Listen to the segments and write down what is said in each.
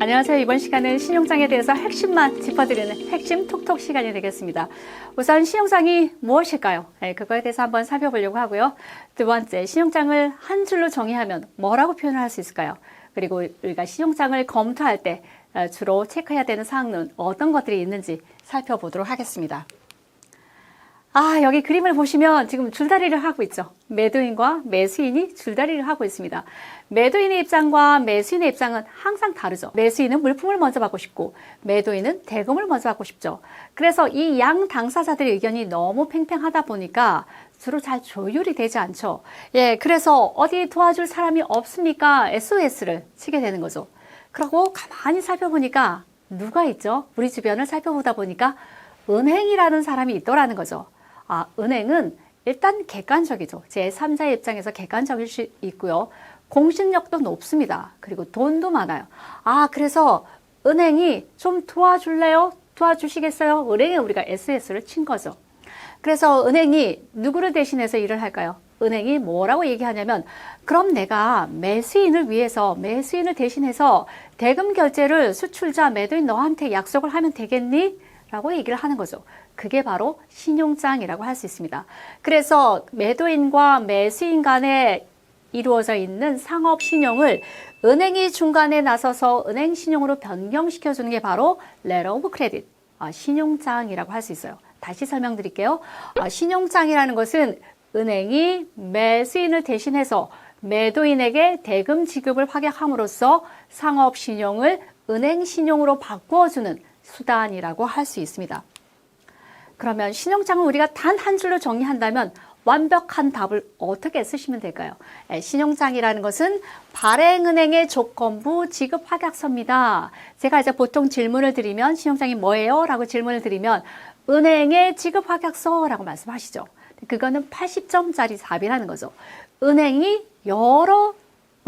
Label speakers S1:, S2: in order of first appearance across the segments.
S1: 안녕하세요. 이번 시간은 신용장에 대해서 핵심만 짚어드리는 핵심 톡톡 시간이 되겠습니다. 우선 신용장이 무엇일까요? 네, 그거에 대해서 한번 살펴보려고 하고요. 두 번째, 신용장을 한 줄로 정의하면 뭐라고 표현을 할 수 있을까요? 그리고 우리가 신용장을 검토할 때 어, 주로 체크해야 되는 사항은 어떤 것들이 있는지 살펴보도록 하겠습니다. 아, 여기 그림을 보시면 지금 줄다리를 하고 있죠. 매도인과 매수인이 줄다리를 하고 있습니다. 매도인의 입장과 매수인의 입장은 항상 다르죠. 매수인은 물품을 먼저 받고 싶고 매도인은 대금을 먼저 받고 싶죠. 그래서 이 양 당사자들의 의견이 너무 팽팽하다 보니까 주로 잘 조율이 되지 않죠. 예, 그래서 어디 도와줄 사람이 없습니까? SOS를 치게 되는 거죠. 그리고 가만히 살펴보니까 누가 있죠? 우리 주변을 살펴보다 보니까 은행이라는 사람이 있더라는 거죠. 아, 은행은 일단 객관적이죠. 제3자의 입장에서 객관적일 수 있고요. 공신력도 높습니다. 그리고 돈도 많아요. 아, 그래서 은행이 좀 도와줄래요? 도와주시겠어요? 은행에 우리가 SS를 친 거죠. 그래서 은행이 누구를 대신해서 일을 할까요? 은행이 뭐라고 얘기하냐면 그럼 내가 매수인을 위해서 매수인을 대신해서 대금 결제를 수출자 매도인 너한테 약속을 하면 되겠니? 라고 얘기를 하는 거죠. 그게 바로 신용장이라고 할 수 있습니다. 그래서 매도인과 매수인 간에 이루어져 있는 상업 신용을 은행이 중간에 나서서 은행 신용으로 변경시켜 주는 게 바로 of credit, 아, 신용장이라고 할 수 있어요. 다시 설명드릴게요. 아, 신용장이라는 것은 은행이 매수인을 대신해서 매도인에게 대금 지급을 확약함으로써 상업 신용을 은행 신용으로 바꿔주는 수단이라고 할 수 있습니다. 그러면 신용장을 우리가 단 한 줄로 정리한다면 완벽한 답을 어떻게 쓰시면 될까요? 예, 신용장이라는 것은 발행은행의 조건부 지급 확약서입니다. 제가 이제 보통 질문을 드리면 신용장이 뭐예요? 라고 질문을 드리면 은행의 지급 확약서라고 말씀하시죠. 그거는 80점짜리 답이라는 거죠. 은행이 여러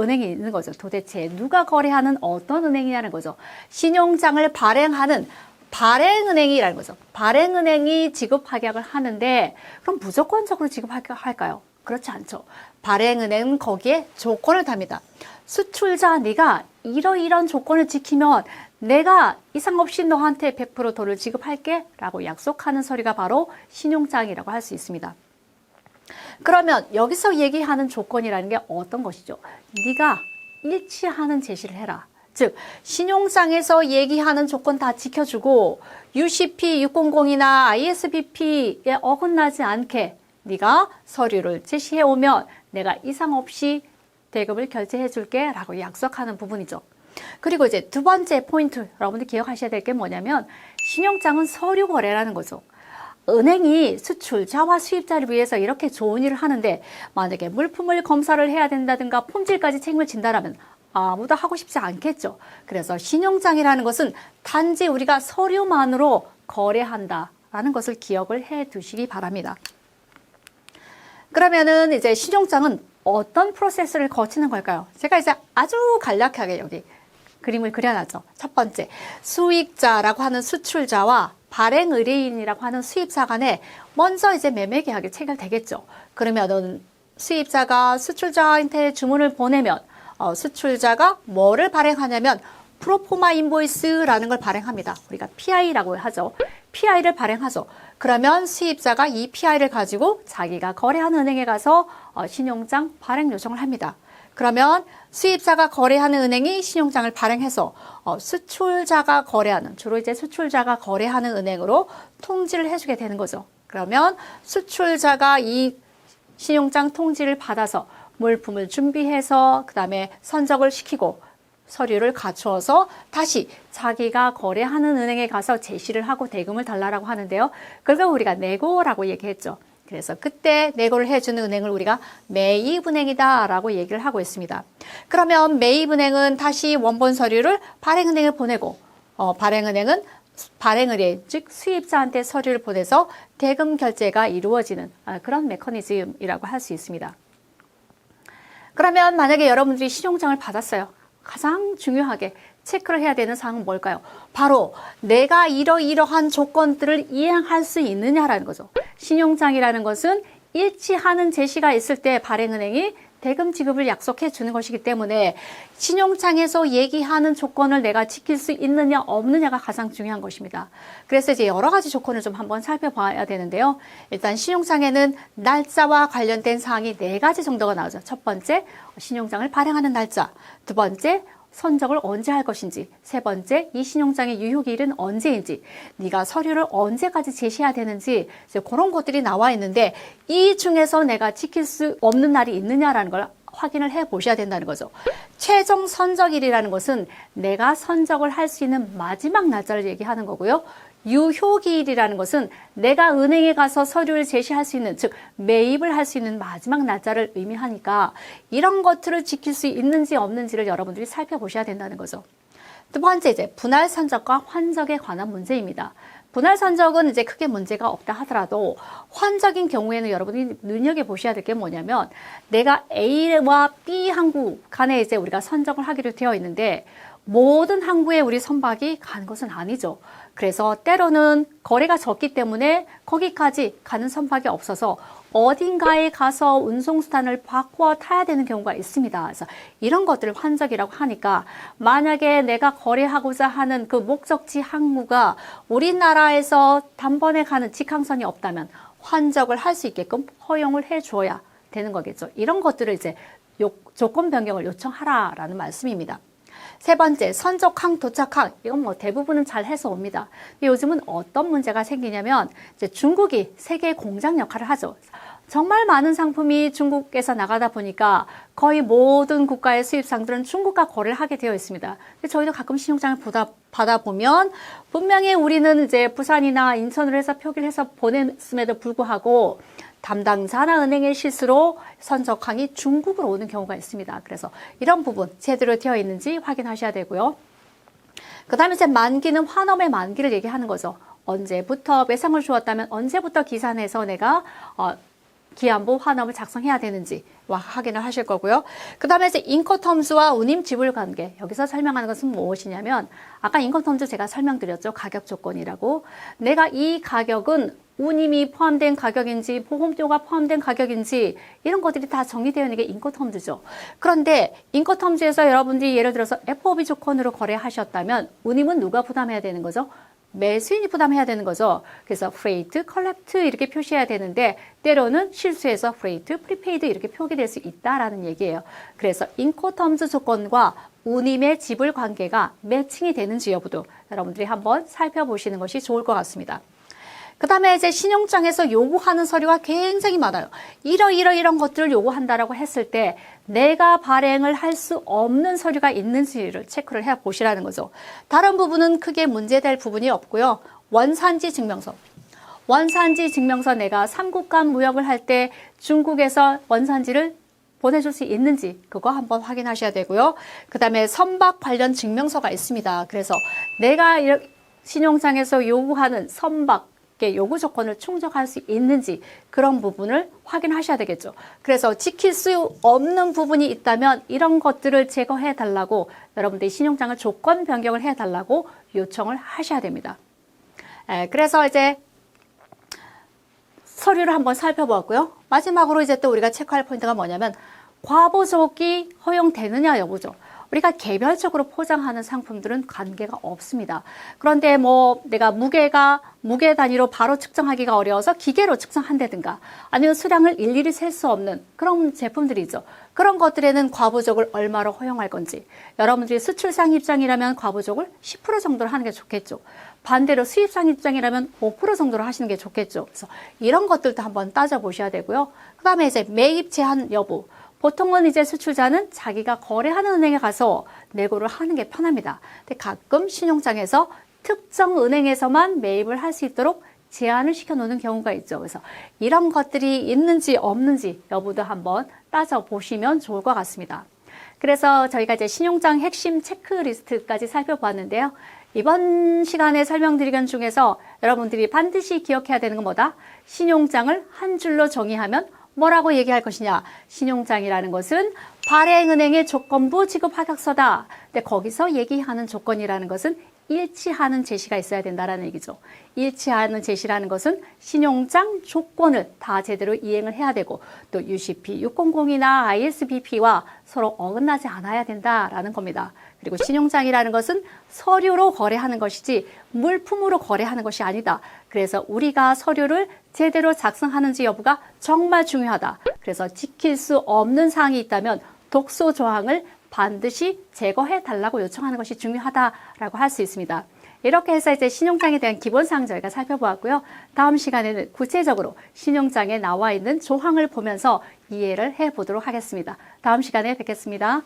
S1: 은행이 있는 거죠. 도대체 누가 거래하는 어떤 은행이냐는 거죠. 신용장을 발행하는 발행은행이라는 거죠. 발행은행이 지급 확약을 하는데 그럼 무조건적으로 지급확약할까요? 그렇지 않죠. 발행은행은 거기에 조건을 답니다. 수출자 네가 이러이런 조건을 지키면 내가 이상 없이 너한테 100% 돈을 지급할게 라고 약속하는 서류가 바로 신용장이라고 할 수 있습니다. 그러면 여기서 얘기하는 조건이라는 게 어떤 것이죠? 네가 일치하는 제시를 해라. 즉 신용장에서 얘기하는 조건 다 지켜주고 UCP 600이나 ISBP에 어긋나지 않게 네가 서류를 제시해 오면 내가 이상 없이 대금을 결제해 줄게 라고 약속하는 부분이죠. 그리고 이제 두 번째 포인트 여러분들 기억하셔야 될 게 뭐냐면 신용장은 서류 거래라는 거죠. 은행이 수출자와 수입자를 위해서 이렇게 좋은 일을 하는데 만약에 물품을 검사를 해야 된다든가 품질까지 책임을 진다라면 아무도 하고 싶지 않겠죠. 그래서 신용장이라는 것은 단지 우리가 서류만으로 거래한다라는 것을 기억을 해 두시기 바랍니다. 그러면은 이제 신용장은 어떤 프로세스를 거치는 걸까요? 제가 이제 아주 간략하게 여기 그림을 그려놨죠. 첫 번째, 수익자라고 하는 수출자와 발행 의뢰인이라고 하는 수입자 간에 먼저 이제 매매 계약이 체결되겠죠. 그러면은 수입자가 수출자한테 주문을 보내면 어, 수출자가 뭐를 발행하냐면 프로포마 인보이스라는 걸 발행합니다. 우리가 PI라고 하죠. PI를 발행하죠. 그러면 수입자가 이 PI를 가지고 자기가 거래하는 은행에 가서 어, 신용장 발행 요청을 합니다. 그러면 수입자가 거래하는 은행이 신용장을 발행해서 어, 수출자가 거래하는 주로 이제 수출자가 거래하는 은행으로 통지를 해주게 되는 거죠. 그러면 수출자가 이 신용장 통지를 받아서 물품을 준비해서 그 다음에 선적을 시키고 서류를 갖추어서 다시 자기가 거래하는 은행에 가서 제시를 하고 대금을 달라라고 하는데요. 그걸 우리가 내고라고 얘기했죠. 그래서 그때 내고를 해주는 은행을 우리가 매입은행이다라고 얘기를 하고 있습니다. 그러면 매입은행은 다시 원본 서류를 발행은행에 보내고 어, 발행은행은 발행의뢰 즉 수입자한테 서류를 보내서 대금 결제가 이루어지는 아, 그런 메커니즘이라고 할 수 있습니다. 그러면 만약에 여러분들이 신용장을 받았어요. 가장 중요하게 체크를 해야 되는 사항은 뭘까요? 바로 내가 이러이러한 조건들을 이행할 수 있느냐라는 거죠. 신용장이라는 것은 일치하는 제시가 있을 때 발행은행이 대금 지급을 약속해 주는 것이기 때문에 신용장에서 얘기하는 조건을 내가 지킬 수 있느냐 없느냐가 가장 중요한 것입니다. 그래서 이제 여러 가지 조건을 좀 한번 살펴봐야 되는데요. 일단 신용장에는 날짜와 관련된 사항이 네 가지 정도가 나오죠. 첫 번째, 신용장을 발행하는 날짜. 두 번째, 선적을 언제 할 것인지, 세 번째, 이 신용장의 유효기일은 언제인지, 네가 서류를 언제까지 제시해야 되는지 이제 그런 것들이 나와 있는데 이 중에서 내가 지킬 수 없는 날이 있느냐라는 걸 확인을 해 보셔야 된다는 거죠. 최종 선적일이라는 것은 내가 선적을 할 수 있는 마지막 날짜를 얘기하는 거고요. 유효기일이라는 것은 내가 은행에 가서 서류를 제시할 수 있는, 즉, 매입을 할 수 있는 마지막 날짜를 의미하니까 이런 것들을 지킬 수 있는지 없는지를 여러분들이 살펴보셔야 된다는 거죠. 두 번째, 이제 분할 선적과 환적에 관한 문제입니다. 분할 선적은 이제 크게 문제가 없다 하더라도 환적인 경우에는 여러분이 눈여겨 보셔야 될 게 뭐냐면 내가 A와 B 항구 간에 이제 우리가 선적을 하기로 되어 있는데 모든 항구에 우리 선박이 간 것은 아니죠. 그래서 때로는 거래가 적기 때문에 거기까지 가는 선박이 없어서 어딘가에 가서 운송수단을 바꿔 타야 되는 경우가 있습니다. 그래서 이런 것들을 환적이라고 하니까 만약에 내가 거래하고자 하는 그 목적지 항구가 우리나라에서 단번에 가는 직항선이 없다면 환적을 할 수 있게끔 허용을 해 주어야 되는 거겠죠. 이런 것들을 이제 요, 조건 변경을 요청하라라는 말씀입니다. 세 번째, 선적항, 도착항. 이건 뭐 대부분은 잘 해서 옵니다. 요즘은 어떤 문제가 생기냐면 이제 중국이 세계 공장 역할을 하죠. 정말 많은 상품이 중국에서 나가다 보니까 거의 모든 국가의 수입상들은 중국과 거래를 하게 되어 있습니다. 저희도 가끔 신용장을 보다, 받아보면 분명히 우리는 이제 부산이나 인천으로 해서 표기를 해서 보냈음에도 불구하고 담당자나 은행의 실수로 선적항이 중국으로 오는 경우가 있습니다. 그래서 이런 부분 제대로 되어 있는지 확인하셔야 되고요. 그 다음에 이제 만기는 환업의 만기를 얘기하는 거죠. 언제부터 매상을 주었다면 언제부터 기산해서 내가 어, 기한부 환업을 작성해야 되는지 확인을 하실 거고요. 그 다음에 이제 인커텀스와 운임 지불 관계. 여기서 설명하는 것은 무엇이냐면 아까 인커텀스 제가 설명드렸죠. 가격 조건이라고. 내가 이 가격은 운임이 포함된 가격인지 보험료가 포함된 가격인지 이런 것들이 다 정리되어 있는 게 인커텀즈죠. 그런데 인커텀즈에서 여러분들이 예를 들어서 FOB 조건으로 거래하셨다면 운임은 누가 부담해야 되는 거죠? 매수인이 부담해야 되는 거죠. 그래서 freight, collect 이렇게 표시해야 되는데 때로는 실수해서 freight, prepaid 이렇게 표기될 수 있다라는 얘기예요. 그래서 인코텀즈 조건과 운임의 지불 관계가 매칭이 되는지 여부도 여러분들이 한번 살펴보시는 것이 좋을 것 같습니다. 그 다음에 이제 신용장에서 요구하는 서류가 굉장히 많아요. 이러 이러 이런 것들을 요구한다라고 했을 때 내가 발행을 할 수 없는 서류가 있는지를 체크를 해 보시라는 거죠. 다른 부분은 크게 문제될 부분이 없고요. 원산지 증명서. 원산지 증명서 내가 삼국간 무역을 할 때 중국에서 원산지를 보내줄 수 있는지 그거 한번 확인하셔야 되고요. 그 다음에 선박 관련 증명서가 있습니다. 그래서 내가 신용장에서 요구하는 선박 요구 조건을 충족할 수 있는지 그런 부분을 확인하셔야 되겠죠. 그래서 지킬 수 없는 부분이 있다면 이런 것들을 제거해 달라고 여러분들이 신용장을 조건 변경을 해 달라고 요청을 하셔야 됩니다. 에, 그래서 이제 서류를 한번 살펴보았고요. 마지막으로 이제 또 우리가 체크할 포인트가 뭐냐면 과보적이 허용되느냐 여부죠. 우리가 개별적으로 포장하는 상품들은 관계가 없습니다. 그런데 뭐 내가 무게가 무게 단위로 바로 측정하기가 어려워서 기계로 측정한다든가 아니면 수량을 일일이 셀 수 없는 그런 제품들이죠. 그런 것들에는 과부족을 얼마로 허용할 건지 여러분들이 수출상 입장이라면 과부족을 10% 정도로 하는 게 좋겠죠. 반대로 수입상 입장이라면 5% 정도로 하시는 게 좋겠죠. 그래서 이런 것들도 한번 따져보셔야 되고요. 그 다음에 이제 매입 제한 여부. 보통은 이제 수출자는 자기가 거래하는 은행에 가서 내고를 하는 게 편합니다. 근데 가끔 신용장에서 특정 은행에서만 매입을 할 수 있도록 제한을 시켜놓는 경우가 있죠. 그래서 이런 것들이 있는지 없는지 여부도 한번 따져보시면 좋을 것 같습니다. 그래서 저희가 이제 신용장 핵심 체크리스트까지 살펴봤는데요. 이번 시간에 설명드리는 중에서 여러분들이 반드시 기억해야 되는 건 뭐다? 신용장을 한 줄로 정의하면 뭐라고 얘기할 것이냐? 신용장이라는 것은 발행은행의 조건부 지급 하격서다. 근데 거기서 얘기하는 조건이라는 것은 일치하는 제시가 있어야 된다라는 얘기죠. 일치하는 제시라는 것은 신용장 조건을 다 제대로 이행을 해야 되고 또 UCP 600이나 ISBP와 서로 어긋나지 않아야 된다라는 겁니다. 그리고 신용장이라는 것은 서류로 거래하는 것이지 물품으로 거래하는 것이 아니다. 그래서 우리가 서류를 제대로 작성하는지 여부가 정말 중요하다. 그래서 지킬 수 없는 사항이 있다면 독소 조항을 반드시 제거해 달라고 요청하는 것이 중요하다라고 할 수 있습니다. 이렇게 해서 이제 신용장에 대한 기본사항 저희가 살펴보았고요. 다음 시간에는 구체적으로 신용장에 나와 있는 조항을 보면서 이해를 해 보도록 하겠습니다. 다음 시간에 뵙겠습니다.